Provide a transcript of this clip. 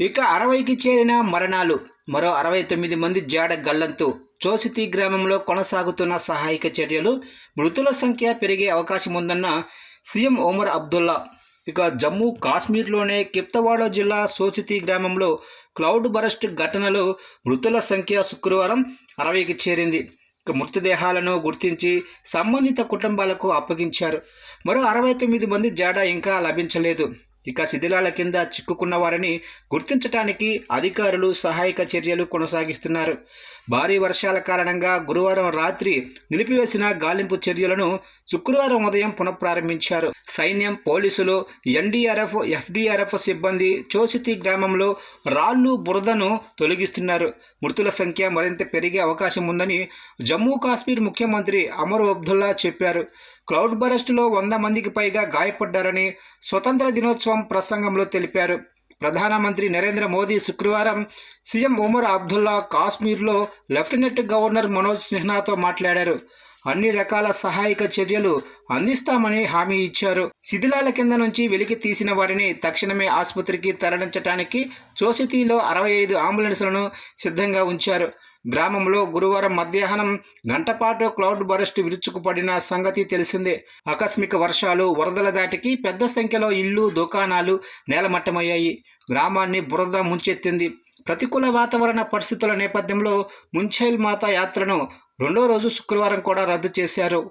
ఇక అరవైకి చేరిన మరణాలు మరో అరవై తొమ్మిది మంది జాడ గల్లంతు. చోసితి గ్రామంలో కొనసాగుతున్న సహాయక చర్యలు మృతుల సంఖ్య పెరిగే అవకాశం ఉందన్న సీఎం ఒమర్ అబ్దుల్లా. ఇక జమ్మూ కాశ్మీర్లోనే కిప్తవాడ జిల్లా సోచితి గ్రామంలో క్లౌడ్ బరస్ట్ ఘటనలో మృతుల సంఖ్య శుక్రవారం అరవైకి చేరింది. ఇక మృతదేహాలను గుర్తించి సంబంధిత కుటుంబాలకు అప్పగించారు. మరో అరవై తొమ్మిది మంది జాడ ఇంకా లభించలేదు. ఇక శిథిలాల కింద చిక్కుకున్న వారిని గుర్తించడానికి అధికారులు సహాయక చర్యలు కొనసాగిస్తున్నారు. భారీ వర్షాల కారణంగా గురువారం రాత్రి నిలిపివేసిన గాలింపు చర్యలను శుక్రవారం ఉదయం పునఃప్రారంభించారు. సైన్యం పోలీసులు ఎన్డీఆర్ఎఫ్ ఎఫ్డీఆర్ఎఫ్ సిబ్బంది చోసితి గ్రామంలో రాళ్ళు బురదను తొలగిస్తున్నారు. మృతుల సంఖ్య మరింత పెరిగే అవకాశం ఉందని జమ్మూ కాశ్మీర్ ముఖ్యమంత్రి అమర్ అబ్దుల్లా చెప్పారు. క్లౌడ్ బరస్ట్లో వంద మందికి పైగా గాయపడ్డారని స్వతంత్ర దినోత్సవం ప్రసంగంలో తెలిపారు. ప్రధానమంత్రి నరేంద్ర మోదీ శుక్రవారం సీఎం ఉమర్ అబ్దుల్లా కాశ్మీర్లో లెఫ్టినెంట్ గవర్నర్ మనోజ్ సిన్హాతో మాట్లాడారు. అన్ని రకాల సహాయక చర్యలు అందిస్తామని హామీ ఇచ్చారు. శిథిలాల కింద నుంచి వెలికి తీసిన వారిని తక్షణమే ఆసుపత్రికి తరలించడానికి చోసితీలో అరవై ఐదు అంబులెన్సులను సిద్ధంగా ఉంచారు. గ్రామంలో గురువారం మధ్యాహ్నం గంటపాటు క్లౌడ్ బరస్ట్ విరుచుకుపడిన సంగతి తెలిసిందే. ఆకస్మిక వర్షాలు వరదల దాటికి పెద్ద సంఖ్యలో ఇళ్ళు దుకాణాలు నేలమట్టమయ్యాయి. గ్రామాన్ని బురద ముంచెత్తింది. ప్రతికూల వాతావరణ పరిస్థితుల నేపథ్యంలో ముంచైల్ మాత యాత్రను రెండో రోజు శుక్రవారం కూడా రద్దు చేశారు.